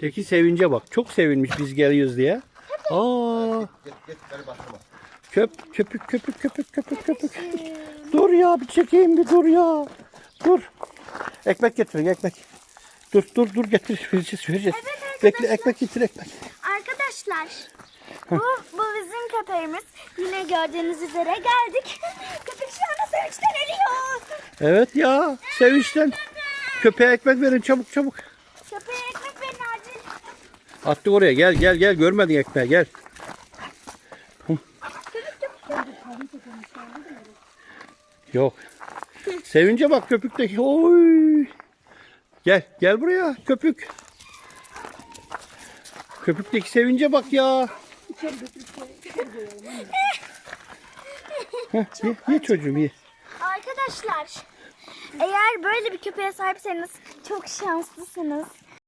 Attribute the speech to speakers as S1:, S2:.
S1: Teki sevince bak. Çok sevinmiş biz geliyoruz diye. Aa, köp, köpük köpük köpük köpük köpük. Dur ya bir çekeyim bir dur ya. Dur. Ekmek getirin ekmek. Dur dur dur getir vereceğiz vereceğiz. Bekle ekmek getir ekmek.
S2: Arkadaşlar bu, bu bizim köpeğimiz. Yine gördüğünüz üzere geldik. Köpek şu anda sevinçten ölüyor.
S1: Evet ya sevinçten. Köpeğe ekmek verin çabuk çabuk.
S2: Köpeğe ekmek verin acil.
S1: Attık oraya gel gel gel görmedin ekmeği gel. Yok. Sevince bak köpükteki. Oy. Gel gel buraya köpük. Köpükteki sevince bak ya. Heh, ye, ye çocuğum ye.
S2: Arkadaşlar eğer böyle bir köpeğe sahipseniz çok şanslısınız.